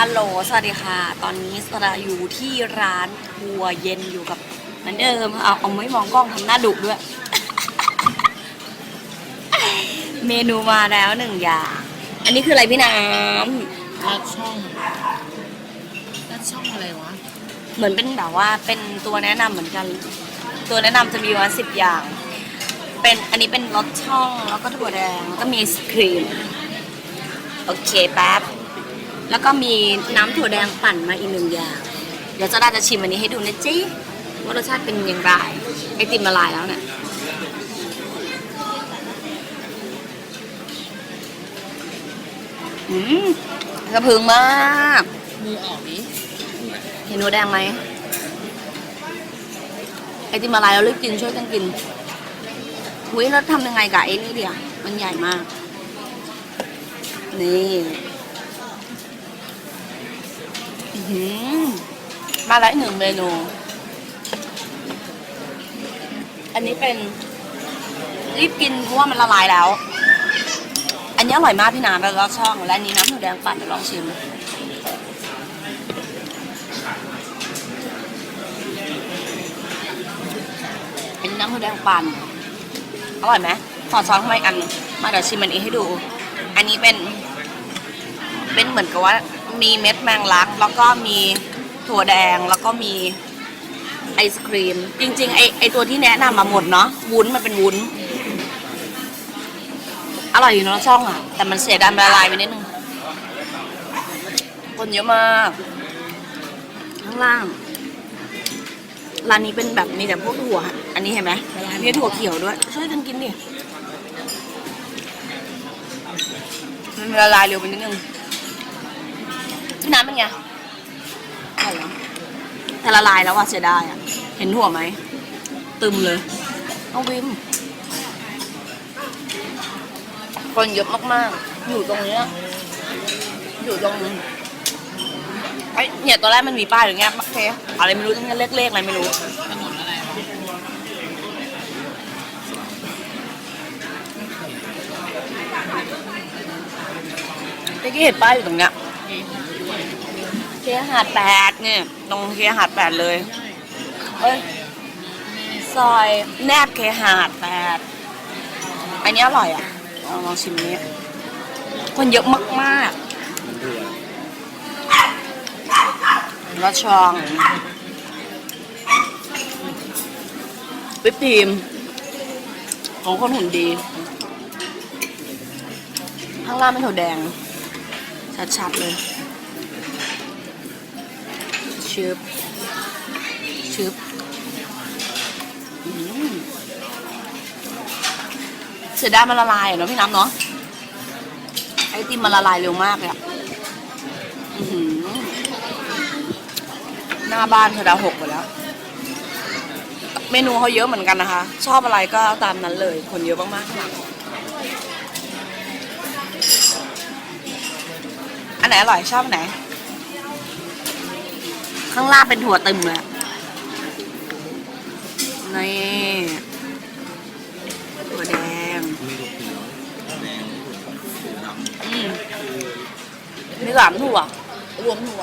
ฮัลโหล สวัสดีค่ะ ตอนนี้สระอยู่ที่ร้านทัวเย็นอยู่กับเหมือนเดิมเอาเอาไม่มองกล้องทำหน้าดุด้วย เมนูมาแล้วหนึ่งอย่าง อันนี้คืออะไรพี่น้ลัดช่องลัดช่องอะไรวะำเหมือนเป็นแบบว่าเป็นตัวแนะนำเหมือนกัน ตัวแนะนำจะมีประมาณสิบอย่าง เป็นอันนี้เป็นรสช่องแล้วก็ถั่วแดงแล้วก็มีไอศครีม โอเคแป๊บ แล้วก็มีน้ำถั่วแดงปั่นมาอีกหนึ่งอย่าง เดี๋ยวเจะได้จะชิมอันนี้ให้ดูนะจ๊ว่ารสชาติเป็นอย่างไรไอติมละลายแล้วเนี่ยอืมกระพึงมากมือออกนี้เห็นหนูแดงไหมไอติมละลายแล้วรีบกินช่วยกันกินหุยแล้วทำยังไงกับไอ้นี่เดียวมันใหญ่มาก นี่ มาแล้วอีกหนึ่งเมนู อันนี้เป็น รีบกินเพราะว่ามันละลายแล้ว อันนี้อร่อยมากพี่น้ำแล้วก็ช่อง และอันนี้น้ำหนูแดงปั่นเดี๋ยวลองชิมอันนี้น้ำหมูแดงปั่น อร่อยไหมขอช้อนเข้ามาอีกอัน มาเดี๋ยวชิมอันนี้ให้ดู อันนี้เป็น เป็นเหมือนกับว่า มีเม็ดแมงลัก แล้วก็มีถั่วแดงแล้วก็มีไอศครีม จริงๆไอไอตัวที่แนะนำมาหมดเนาะวุ้นมันเป็นวุ้น อร่อยอยู่เนะช่องอะ แต่มันเสียดายมันละลายไปนิดนึง คนเยอะมากข้างล่างร้านนี้เป็นแบบมีแต่พวกถั่ว อันนี้เห็นไหมมีถั่วเขียวด้วย ช่วยกันกินดิมันละลายเร็วไปนิดนึง พี่น้ำเป็นไงอร่อยเหรอแต่ละลายแล้วว่ะเสียดายอะ เห็นถั่วไหม ตึมเลยเอาวิม คนเยอะมากๆ อยู่ตรงเนี้ยอยู่ตรงไอ้เนี่ยตอนแรกมันมีป้ายอย่างเงี้ยโอเคอะไรไม่รู้ตรงนี้เลขๆอะไรไม่รู้ถนนอะไรวะเมื่อกี้เห็นป้ายอยู่ตรงเนี้ย เคหาดแปดเนี่ยตรงเคหาดแปดเลยเอ้ยซอยแนบเคหาดแปดอันนี้อร่อยอะลองลองชิมนี้คนเยอะมากๆแล้วชองวิปครีมของคนหุ่นดี ข้างล่างเป็นถั่วแดง ชัดๆเลย ชึบชึบอืมเสียดายมันละลายเนาะพี่น้ำเนาะไอติมมันละลายเร็วมากเลยอะหน้าบ้านเธอดาวหกไปแล้ว เมนูเขาเยอะเหมือนกันนะคะ ชอบอะไรก็ตามนั้นเลย คนเยอะมากๆางหลังอันไหนอร่อยชอบอันไหน ข้างล่างเป็นถั่วตึมเลยอะนี่ถั่วแดงอืมมีสามถั่วรวมถั่ว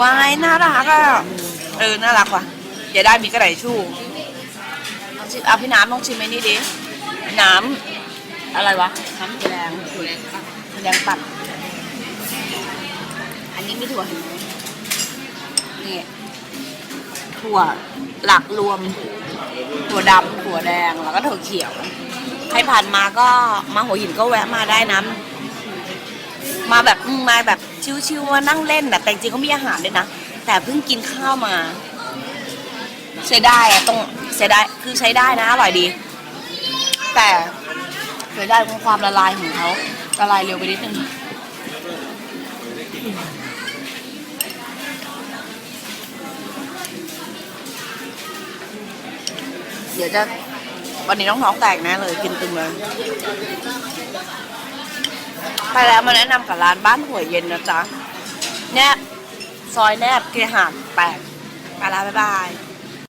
วายน่ารักอะเออน่ารักว่ะเดี๋ยวได้มีกระไดชู่ลองชิมเอาพี่น้ำลองชิมไอ้นี่ดิน้ำอะไรวะน้ำถั่วแดงถั่วแดงปะถั่วแดงปั่น อันนี้มีถั่วเห็นไหมนี่ถั่วหลักรวม ถั่วดำถั่วแดงแล้วก็ถั่วเขียว ใครผ่านมาก็มาหัวหินก็แวะมาได้นะมาแบบมาแบบชิวๆมานั่งเล่นแบบแต่จริงเขามีอาหารด้วยนะ แต่เพิ่งกินข้าวมาเสียดายอะตรงเสียดายคือใช้ได้นะอร่อยดี แต่เสียดายตรงความละลายของเขาละลายเร็วไปนิดนึง ดี๋ยวจะวันนี้ต้องท้องแตกแน่เลยกินตึงเลยไปแล้วมาแนะนำกับร้านบ้านหัวยเย็นนะจ๊ะแนบซอยแนบเกหานแปดไปแล้วบ๊ายบาย